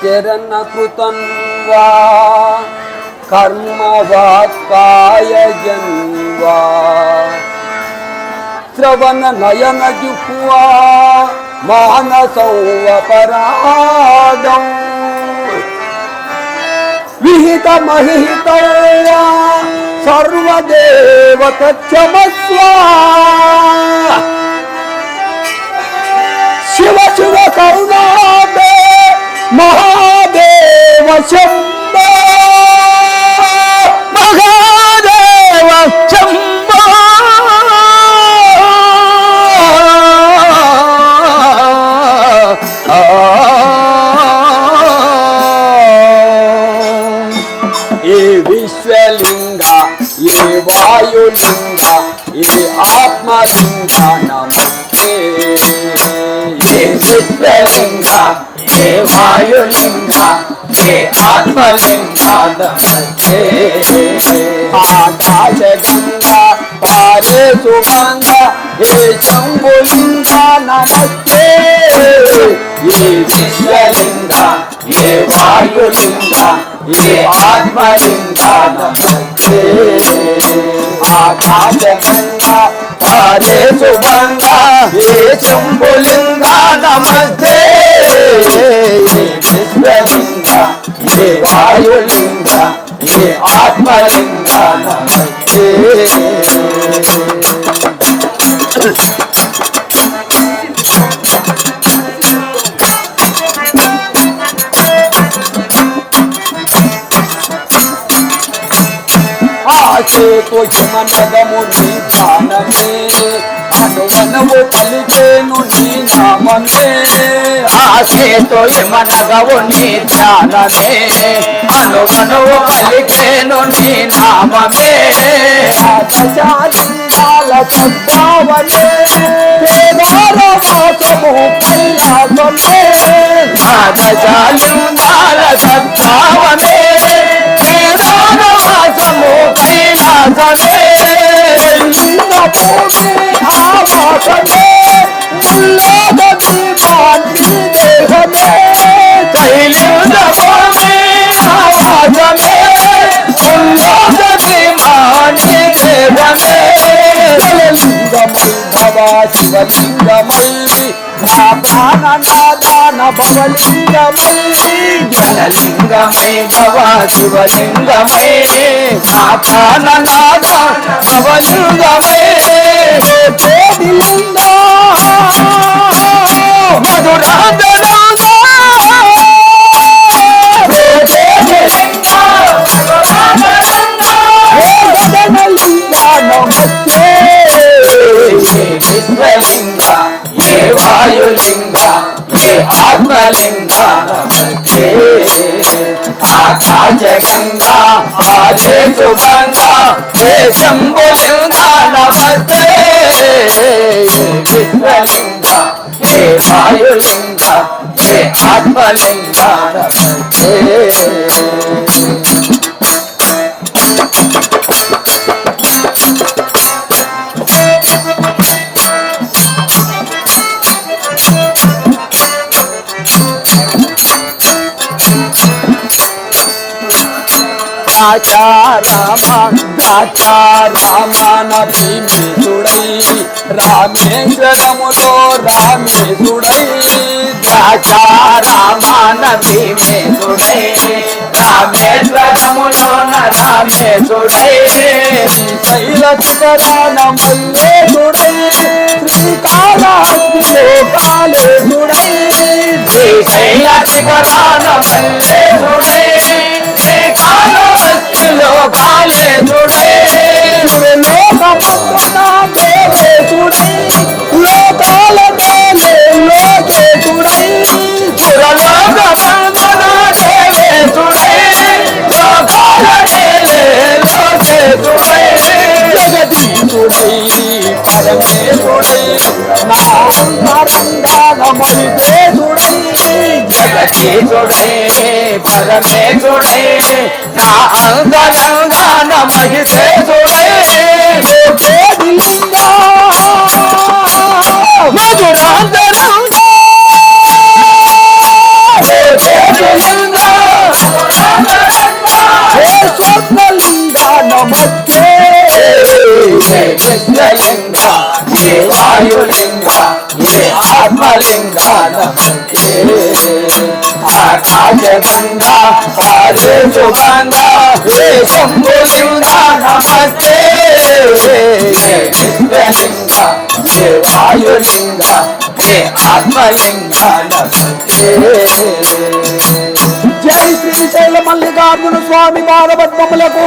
చరణ కృతం వా కర్మవాత్కాయ జన్వా శ్రవణ నయన జుహ్వా మానసౌవపరాదం విహిత మహిత సర్వదేవ తచ్చమస్వ శివ శివ కరుణాదే ये आत्मा जिनका नाम के ये चित्तलिंगा ये वायुलिंगा, ये आत्मा आत्मलिंगा दमते आकाश गंगा पारे सुगंगा ये चंबुलिंगा नाम के ये विश्वलिंगा ये वायुलिंगा, ये आत्मा जिनका नाम के గంగ హరే సుగంగ ఏ శంభులింగ నమస్తే విశ్వలింగ ఏ వాయులింగ ఏ ఆత్మలింగ నమస్తే ఆశేతో హిమనగము నీ ధ్యానమే అనువనవు పలికేను నీ నామమే ఆశతో మనగవు నీ ధ్యానమే అనువనువు పలికేను నీ నామమే ఆకాశాల సద్భావనే Kedara వాసము కైలాసమే రాజాలింగాల Jalalinga mulli, jalalinga mulli, jalalinga mulli, jalalinga భవలింగమై జనలింగమై భవ శివలింగమై నా ప్రాణనాథ భవలింగమై కోటిలింగ జనలింగ నమస్తే ఏ వాయు ఏ ఆత్మలింగ ఆదే సుగంగ ఏ శంభులింగ నమస్తే విశ్వలింగ ఏ వాయులింగ ఏ ఆత్మలింగ నమస్తే రామనభీమితుడై రామేశ్వరములో రామేశుడై రామానవీమేశుడై రామేశ్వరములోన రామేశుడై శైల శిఖరాన మల్లేశుడై శ్రీకాళహస్తిలో కాళేశుడై శ్రీశైల శిఖరాన పరమే చూడే నా అంతరంగా నమగితే చూడే మధురాంతరంగా స్వప్నలింగా నమస్తే వాయులింగ ఏ ఆత్మలింగ నమస్తే ఆకాశగంగ పారే సుగంగ ఏ శంభులింగ నమస్తే. ఏ ఏ వాయులింగ ఏ ఆత్మలింగ నమస్తే జై శ్రీ శైల మల్లికార్జున స్వామి పాదపద్మములకు